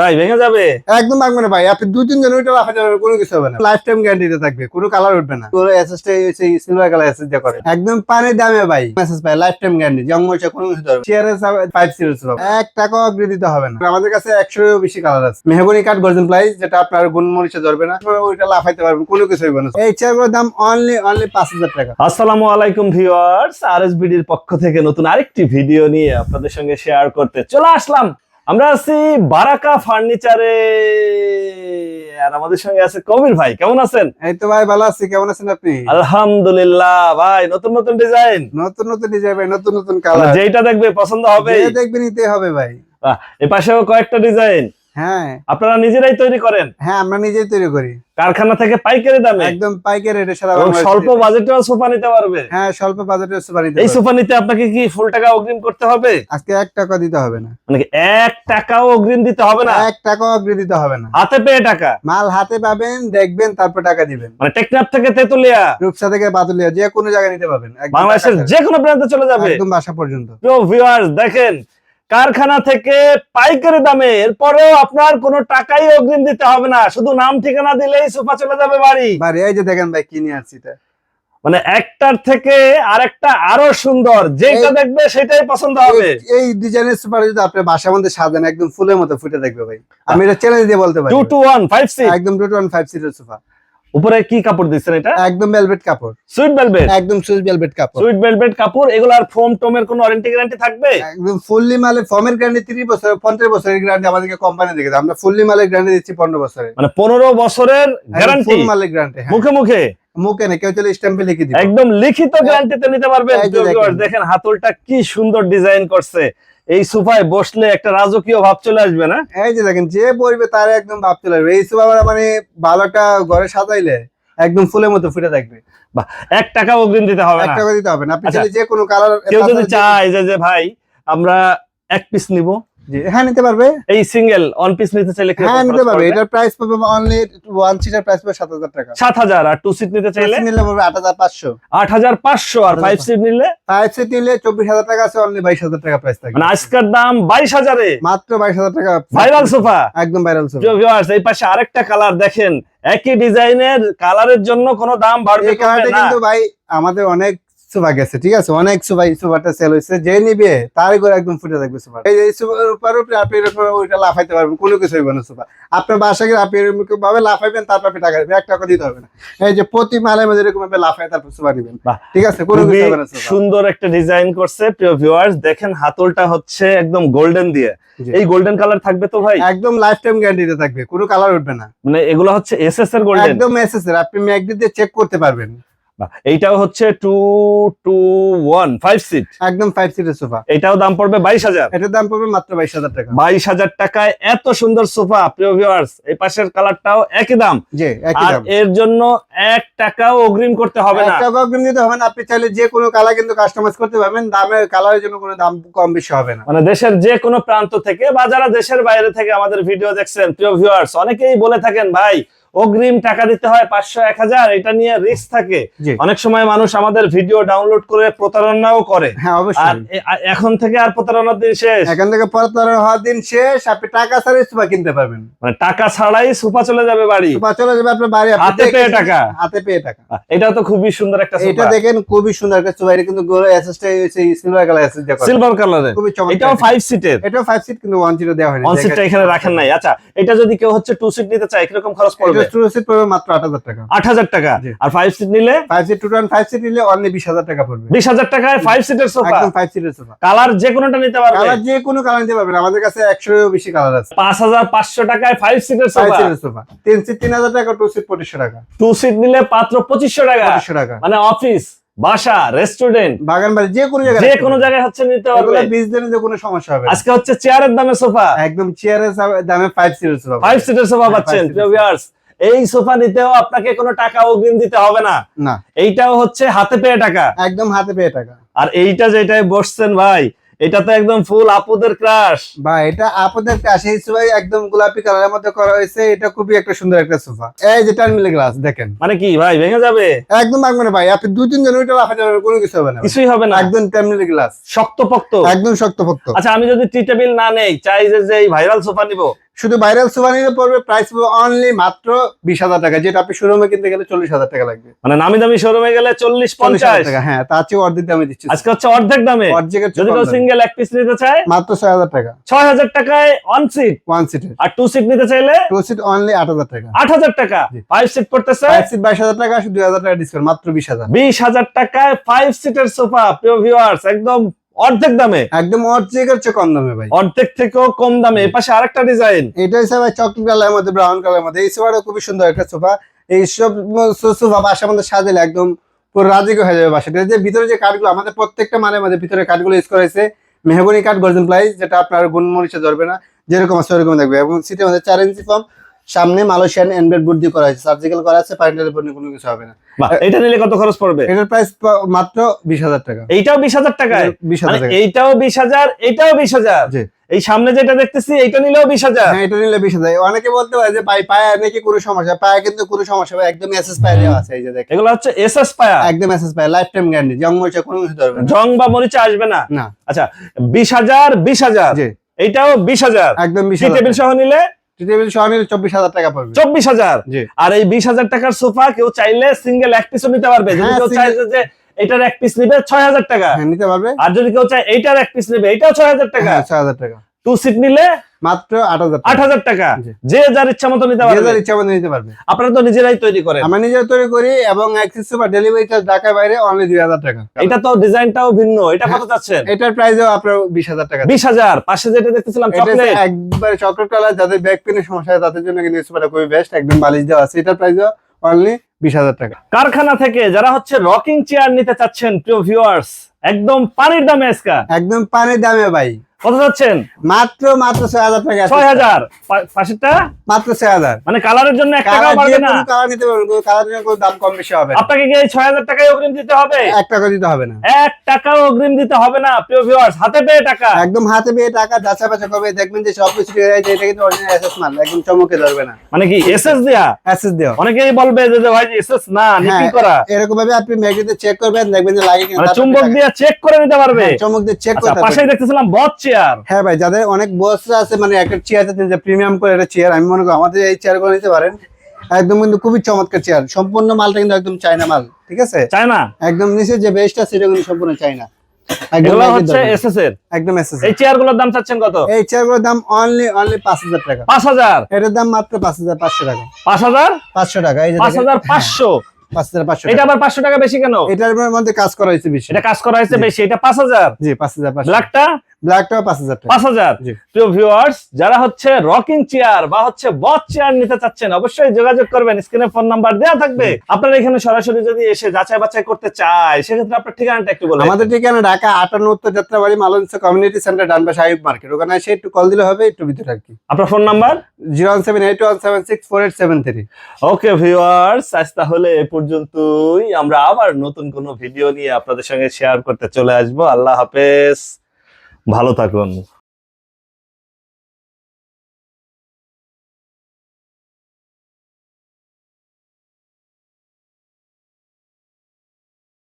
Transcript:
ভাই ভেঙে যাবে? একদম ভাঙবে না ভাই। আপনি দুই তিন জন ওইটা রাখা যাবে কোনো কিছু হবে না। লাইফ টাইম গ্যারান্টিতে থাকবে। কোনো কালার উঠবে না। পুরো এসএসটা সিলভার কালার এসএস দিয়ে করে। একদম পানির দামে ভাই। লাইফ টাইম গ্যারান্টি কোনো কিছু ধরবে ফাইভ সিরিজ এক টাকাও অগ্রি দিতে হবে না। আমাদের কাছে একশো বেশি কালার আছে। মেহগনি কাঠ গর্জন প্রাইস যেটা আপনার গুণ মরিচা ধরবে না। ওইটা লাফাইতে পারবেন কোনো কিছু হইবে না। এই চেয়ারগুলোর দাম অনলি অনলি পাঁচ হাজার টাকা। আসসালামু আলাইকুম ভিউয়ার্স আরএসবিডির পক্ষ থেকে নতুন আরেকটি ভিডিও নিয়ে আপনাদের সঙ্গে শেয়ার করতে চলে আসলাম। আমরা আছি বারাকা ফার্নিচারে। আর আমাদের সঙ্গে আছে কবির ভাই কেমন আছেন? এই তো ভাই ভালো আছি। কেমন আছেন আপনি? আলহামদুলিল্লাহ ভাই নতুন নতুন ডিজাইন নতুন নতুন ডিজাইন ভাই নতুন নতুন কালার যেটা দেখবে পছন্দ হবে। দেখবে নিতে হবে ভাই। এ পাশেও কয়েকটা ডিজাইন হ্যাঁ। আপনারা নিজেরাই তৈরি করেন? হ্যাঁ আমরা নিজেই তৈরি করি। কারখানা থেকে পাইকারি দামে? একদম পাইকারি রেটে সারা স্বল্প বাজেটেও সোফা নিতে পারবে? হ্যাঁ স্বল্প বাজেটের সুপার নিতে এই সোফা নিতে আপনাকে কি ফুল টাকা অগ্রিম করতে হবে? আজকে এক টাকা দিতে হবে না। মানে কি এক টাকাও অগ্রিম দিতে হবে না? এক টাকাও অগ্রি দিতে হবে না। হাতে পেয়ে টাকা? মাল হাতে পাবেন দেখবেন তারপর টাকা দিবেন। মানে টেকনাফ থেকে তেতুলিয়া? রূপসা থেকে বাতুলিয়া যে কোনো জায়গায় নিতে পারবেন। বাংলাদেশের যে কোনো প্রান্তে চলে যাবে। একদম বাসা পর্যন্ত। প্রিয় ভিউয়ার্স দেখেন কারখানা থেকে পাইকারি দামে এরপরেও আপনার কোনো টাকাই অগ্রিম দিতে হবে না। শুধু নাম ঠিকানা দিলেই সোফা চলে যাবে বাড়ি। বাড়ি এই যে দেখেন ভাই কি নিয়ে আসছি এটা। মানে একটার থেকে আরেকটা আরও সুন্দর যেটা দেখবে সেটাই পছন্দ হবে। এই- ডিজাইনের সুপার যদি আপনি বাসার মধ্যে সাজান একদম ফুলের মতো ফুটে দেখবে ভাই। আমি এটা চ্যালেঞ্জ দিয়ে বলতে পারি। Two two one five six. একদম টু ওয়ান ফাইভ সিটের সোফা উপরে কি কাপড় দিচ্ছেন এটা? একদম ভেলভেট কাপড়। সুইট ভেলভেট একদম সুইচ ভেলভেট কাপড়। সুইট ভেলভেট কাপড় এগুলার ফোম টোমের কোনো ওয়ারেন্টি গ্যারান্টি থাকবে? একদম ফুললি মালে ফর্মের গ্যারান্টি তিরিশ বছর পঞ্চাশ বছরের গ্যারান্টি আমাদেরকে কোম্পানি দেয়। আমরা ফুললি মালের গ্যারান্টি দিচ্ছি পনেরো বছরের। মানে পনেরো বছরের গ্যারান্টি ফুল মালের গ্যারান্টি মুখে মুখে? মুখে না কেউ চলে স্ট্যাম্পে লিখে দিবে একদম লিখিত গ্যারান্টিতে নিতে পারবেন। দেখেন। হাতলটা কি সুন্দর ডিজাইন করছে। এই সোফায় বসলে একটা রাজকীয় ভাব চলে আসবে না? এই যে দেখেন যে পড়বে তার একদম ভাব চলে আসবে। এই সোফা মানে ভালোটা ঘরে সাজাইলে একদম ফুলের মতো ফুটে থাকবে। এক টাকা অগ্রিম দিতে হবে এক টাকা দিতে হবে না। আপনি আচ্ছা। যে কোনো কালার কেউ যদি চায় যে যে ভাই আমরা এক পিস নিব। হ্যাঁ নিতে পারবে। এই সিঙ্গেল অন পিস নিতে চাইলে হ্যাঁ নিতে পারবে। এটার প্রাইস পাবে অনলি ওয়ান সিটার প্রাইস পাবে সাত হাজার টাকা। সাত হাজার আর টু সিট নিতে চাইলে? নিলে পড়বে আট হাজার পাঁচশো। আট হাজার পাঁচশো আর ফাইভ সিট নিলে? ফাইভ সিট নিলে চব্বিশ হাজার টাকা আছে অনলি বাইশ হাজার টাকা প্রাইস মানে আজকের দাম বাইশ হাজারে। মাত্র বাইশ হাজার টাকা। ভাইরাল সোফা একদম ভাইরাল viewers, এই পাশে আরেকটা কালার দেখেন। একই ডিজাইনের কালারের জন্য কোনো দাম বাড়বে এই কালারটা কিন্তু ভাই আমাদের অনেক সোফা গেছে ঠিক আছে? অনেক সোফা সোফাটা সেল হয়েছে যে নিবে তার করে একদম ফুটে থাকবে সোফা এই সোফার উপর উপরে আপনি এরকম ওইটা লাফাইতে পারবেন কোনো কিছু হইবে না সোফা আপনার বাসা গিয়ে আপনি এরকম ভাবে লাফাইবেন তারপর আপনি টাকা দিবেন এক টাকা দিতে হবে না। এই যে প্রতি মালে মধ্যে এরকম ভাবে লাফাই তারপর সোফা নিবেন। ঠিক আছে? কোনো কিছু হবে না সুন্দর একটা ডিজাইন করছে প্রিয় ভিউয়ার্স দেখেন হাতলটা হচ্ছে একদম গোল্ডেন দিয়ে। এই গোল্ডেন কালার থাকবে তো ভাই? একদম লাইফ টাইম গ্যারান্টিতে থাকবে কোনো কালার উঠবে না। মানে এগুলো হচ্ছে এসএস এর গোল্ডেন একদম এসএস এর আপনি ম্যাগডি দিয়ে চেক করতে পারবেন। এইটাও হচ্ছে two two one five seat একদম ফাইভ সিটের সোফা এটাও দাম পড়বে বাইশ হাজার। এটার দাম পড়বে মাত্র বাইশ হাজার টাকা। বাইশ হাজার টাকায় এত সুন্দর সোফা প্রিয় ভিউয়ার্স এই পাশের কালারটাও একই দাম। জি আর এর জন্য এক টাকাও অগ্রিম করতে হবে না। একটা অগ্রিম দিতে হবে না আপনি চাইলে যে কোনো কালার কিন্তু কাস্টমাইজ করতে পারবেন দামের কালারের জন্য কোনো দাম কম বেশি হবে না। মানে দেশের যে কোনো প্রান্ত থেকে বা যারা দেশের বাইরে থেকে আমাদের ভিডিও দেখছেন প্রিয় ভিউয়ার্স অনেকেই বলে থাকেন ভাই অগ্রিম টাকা দিতে হয় পাঁচশো এক হাজার এটা নিয়ে রিস্ক থাকে। অনেক সময় মানুষ আমাদের ভিডিও ডাউনলোড করে প্রতারণাও করে। হ্যাঁ এখন থেকে আর প্রতারণার দিন শেষ। এখান থেকে প্রতারণা হওয়ার দিন শেষ আপনি টাকা ছাড়াই সুপা কিনতে পারবেন। মানে টাকা ছাড়াই সুপা চলে যাবে বাড়ি। সুপা চলে যাবে আপনার বাড়ি হাতে পেয়ে টাকা। হাতে পেয়ে টাকা। এটাও তো খুবই সুন্দর একটা এটা দেখেন খুবই সুন্দর একটা সুপা। এটা কিন্তু এসএসটা সিলভার কালার এসএস দেওয়া করা। সিলভার কালারের খুবই চমৎকার। এটাও চমৎকার ফাইভ সিটের এটাও ফাইভ সিট কিন্তু ওয়ান জিরো দেওয়া হয়নি। অন সিটটা এখানে রাখেন নাই। আচ্ছা এটা যদি কেউ হচ্ছে টু সিট নিতে চায় কীরকম খরচ পড়বে? এটা টু পড়বে মাত্র আট হাজার টাকা। আট হাজার টাকা। আর ফাইভ সিট নিলে? Five seat two five seat নিলে অনলি বিশ হাজার টাকা পড়বে। বিশ হাজার টাকায় ফাইভ সিটের সোফা একদম ফাইভ সিটের সোফা কালার যে কোনোটা নিতে পারবে? কালার যে কোনো কালার নিতে পারবেন আমাদের কাছে একশো বেশি কালার আছে। পাঁচ হাজার পাঁচশো টাকায় ফাইভ সিটের ফাইভ সোফা সিটের সোফা তিন সিট তিন হাজার টাকা টু সিট পঁচিশশো টাকা। টু সিট নিলে মাত্র পঁচিশশো টাকা। মানে অফিস বাসা রেস্টুরেন্ট বাগান বাড়ি যে কোনো জায়গায় যে কোনো জায়গায় হচ্ছে নিতে পারবে। যে কোনো সমস্যা হবে আজকে হচ্ছে চেয়ারের দামে সোফা একদম চেয়ারের দামে ফাইভ সিটের সোফা ফাইভ সিটের সোফা পাচ্ছেন প্রিয়। এই সোফা নিতেও আপনাকে কোনো টাকা অগ্রিম দিতে হবে না। না। এইটাও হচ্ছে হাতে পেয়ে টাকা। একদম হাতে পেয়ে টাকা। আর এইটা যেটাই বসছেন ভাই এটা তো একদম ফুল আপুদের ক্রাশ বা এটা আপনাদের কাছে এই সোফা একদম গোলাপি কালারের মধ্যে করা হয়েছে। এটা খুবই একটা সুন্দর একটা সোফা। এই যে টার্মিনাল গ্লাস দেখেন। মানে কি ভাই ভেঙে যাবে? একদম ভাঙবে না ভাই আপনি দুই তিন জন ওইটা রাখা যাবে কোনো কিছু হবে না। কিছুই হবে না। একদম টার্মিনাল গ্লাস শক্তপোক্ত? একদম শক্তপোক্ত। আচ্ছা আমি যদি টি টেবিল না নেই চাই যে এই ভাইরাল সোফা নিব। শুধু ভাইরাল সোফা নিলে পড়বে প্রাইস অনলি মাত্র বিশ হাজার টাকা যেটা আপনি শোরুমে কিনতে গেলে চল্লিশ হাজার টাকা লাগবে। মানে নামি দামি শোরুমে গেলে চল্লিশ পঞ্চাশ। টাকা হ্যাঁ তার চেয়ে অর্ধেক দামে দিচ্ছি। আজকে হচ্ছে অর্ধেক দামে। অর্ধেকের যদি কেউ সিঙ্গেল এক পিস নিতে চায় মাত্র ছয় হাজার টাকা। ছয় হাজার টাকায় অন সিট ওয়ান সিট আর টু সিট নিতে চাইলে টু সিট অনলি আট হাজার টাকা। আট হাজার টাকা। ফাইভ সিট পড়তেছে। ফাইভ সিট বাইশ হাজার টাকা দুই হাজার টাকা ডিসকাউন্ট মাত্র বিশ হাজার। বিশ হাজার টাকায় ফাইভ সিটের সোফা প্রিয় ভিউয়ার্স একদম অর্ধেক দামে? একদম অর্ধেকের চেয়ে কম দামে ভাই। অর্ধেক থেকেও কম দামে। এই পাশে আরেকটা ডিজাইন এটা হচ্ছে ভাই চকলেট কালারের মধ্যে ব্রাউন কালারের মধ্যে। এই সোফাটা খুবই সুন্দর একটা সোফা। এই সব সোফা বাসার মধ্যে সাজালে একদম পুরো রাজিক হয়ে যাবে বাসাটা। যে ভিতরে যে কাঠগুলো আমাদের প্রত্যেকটা মানের মধ্যে ভিতরে কাঠগুলো ইউজ করা হয়েছে। মেহগনি কাঠ গর্জন প্লাই যেটা আপনার গুণমরিচে ধরবে না। যেরকম আছে ওরকম থাকবে। এবং সিটের মধ্যে চার ইঞ্চি ফর্ম সামনে মালয়েশিয়ান এনবেড বুট দিয়ে করা হয়েছে। সার্জিক্যাল করা আছে পাইন্টালের পর কোনো কিছু হবে না। এটা নিলে কত খরচ পড়বে? এটার প্রাইস মাত্র বিশ হাজার টাকা। এইটাও বিশ হাজার টাকায়? বিশ মানে হাজার টাকা। এইটাও বিশ হাজার এইটাও বিশ হাজার? জি। এই সামনে যেটা দেখতেছি এইটা নিলেও বিশ হাজার? হ্যাঁ এটা নিলে বিশ হাজার। অনেকে বলতে পারে যে পায়ে পায়ে নাকি কোনো সমস্যা? পায়ে কিন্তু কোনো সমস্যা হবে একদম এসএস পায়ে দেওয়া আছে এই যে দেখেন। এগুলো হচ্ছে এস এস পায়া? একদম এসএস পায়ে লাইফ টাইম গ্যারান্টি জঙ্গ মরিচা কোনো কিছু ধরবে না। জং বা মরিচা আসবে না? না। আচ্ছা বিশ হাজার বিশ হাজার? জি। এইটাও বিশ হাজার? একদম বিশ টি টেবিল সহ নিলে টেবিল সহ নিলে চব্বিশ হাজার টাকা পাবে চব্বিশ হাজার? আর এই বিশ হাজার টাকার সোফা কেউ চাইলে সিঙ্গেল এক পিসও নিতে পারবে। যদি হ্যাঁ, কেউ চাইছে যে এটার এক পিস নিবে ছয় হাজার টাকা। হ্যাঁ নিতে পারবে। আর যদি কেউ চায় এইটার এক পিস নেবে এটাও ছয় হাজার টাকা। হ্যাঁ ছয় হাজার টাকা। টু সিট নিলে মাত্র আট হাজার আট হাজার টাকা। যে যার ইচ্ছা মতো নিতে পারবে। যার ইচ্ছা মতো নিতে পারবে। আপনারা তো নিজেরাই তৈরি করেন। আমরা নিজেরা তৈরি করি এবং অ্যাক্সেস সুপার ডেলিভারি চার্জ ঢাকার বাইরে অনলি দুই হাজার টাকা। এটা তো ডিজাইনটাও ভিন্ন। এটা কত চাচ্ছেন এটার প্রাইসও আপনার বিশ হাজার টাকা। বিশ হাজার। পাশে যেটা দেখতেছিলাম এটা চকলেট একবার চকলেট কালার যাদের ব্যাক পেনের সমস্যা হয় তাদের জন্য কিন্তু সুপারটা খুবই বেস্ট একদম বালিশ দেওয়া আছে। এটার প্রাইসও অনলি বিশ হাজার টাকা। কারখানা থেকে যারা হচ্ছে রকিং চেয়ার নিতে চাচ্ছেন প্রিয় ভিউয়ার্স একদম পানির দামে আজকা। একদম পানির দামে ভাই। কত চাচ্ছেন মাত্র মাত্র ছয় হাজার টাকা ছয় হাজার। পাশেরটা? মাত্র ছয় হাজার। মানে কালারের জন্য এক বাড়বে না? কালার নিতে পারবেন জন্য কোনো দাম কম বেশি হবে আপনাকে কি এই ছয় হাজার অগ্রিম দিতে হবে? এক টাকা দিতে হবে না। এক টাকাও অগ্রিম দিতে হবে না প্রিয় ভিউয়ার্স হাতে পেয়ে টাকা। একদম হাতে পেয়ে টাকা করবে দেখবেন যে সব কিছু এটা কিন্তু অরিজিনাল এসএস মাল একদম চমকে ধরবে না। মানে কি এসএস দেয়া? এসএস দেওয়া অনেকেই বলবে যে ভাই এসএস না হ্যাঁ, করা। এরকম ভাবে আপনি ম্যাগনেটে চেক করবেন দেখবেন যে লাগে কিনা মানে চুম্বক দিয়ে চেক করে নিতে পারবে। হ্যাঁ, চমক দিয়ে চেক আচ্ছা করতে পাশেই পারবেন। দেখতেছিলাম বট চেয়ার হ্যাঁ ভাই যাদের অনেক বস আছে মানে একটা চেয়ার আছে যে প্রিমিয়াম করে একটা চেয়ার আমি মনে করি আমাদের এই চেয়ারগুলো নিতে পারেন। একদম কিন্তু খুবই চমৎকার চেয়ার সম্পূর্ণ মালটা কিন্তু একদম চায়না মাল ঠিক আছে? চায় না একদম নিচে যে বেস্ট আছে সেটা কিন্তু সম্পূর্ণ চায়না। এগুলো হচ্ছে এসএস এর। একদম এসএস এই চেয়ার দাম চাচ্ছেন কত? এই চেয়ারগুলোর দাম অনলি অনলি পাঁচ হাজার টাকা। পাঁচ হাজার? এটার দাম মাত্র পাঁচ হাজার পাঁচশো টাকা। পাঁচ হাজার? পাঁচশো টাকা এই যে পাঁচ দেখেন। হাজার পাঁচশো? পাঁচ হাজার পাঁচশো এটা আবার পাঁচশো টাকা বেশি কেন? এটার মধ্যে কাজ করা হয়েছে বেশি। এটা কাজ করা হয়েছে বেশি এটা জি ব্ল্যাকটা ব্ল্যাকটাও পাঁচ হাজার টাকা। পাঁচ হাজার। জি। প্রিয় ভিউয়ার্স যারা হচ্ছে রকিং চেয়ার বা হচ্ছে বট চেয়ার নিতে চাচ্ছেন অবশ্যই যোগাযোগ করবেন। স্ক্রিনে ফোন নাম্বার দেওয়া থাকবে। আপনারা এখানে সরাসরি যদি এসে যাচাই বাছাই করতে চায় সেক্ষেত্রে আপনার ঠিকানাটা একটু বলুন আমাদের ঠিকানা ঢাকা আটান্ন উত্তর যাত্রাবাড়ি মালঞ্চ কমিউনিটি সেন্টার ডানবাস আইব মার্কেট। ওখানে এসে একটু কল দিলে হবে একটু ভিতরে আর কি। আপনার phone number zero one seven eight one seven six four eight seven three. Okay viewers আজ তাহলে এ পর্যন্তই। আমরা আবার নতুন কোনো ভিডিও নিয়ে আপনাদের সঙ্গে শেয়ার করতে চলে আসব। আল্লাহ হাফেজ। ভালো থাকুন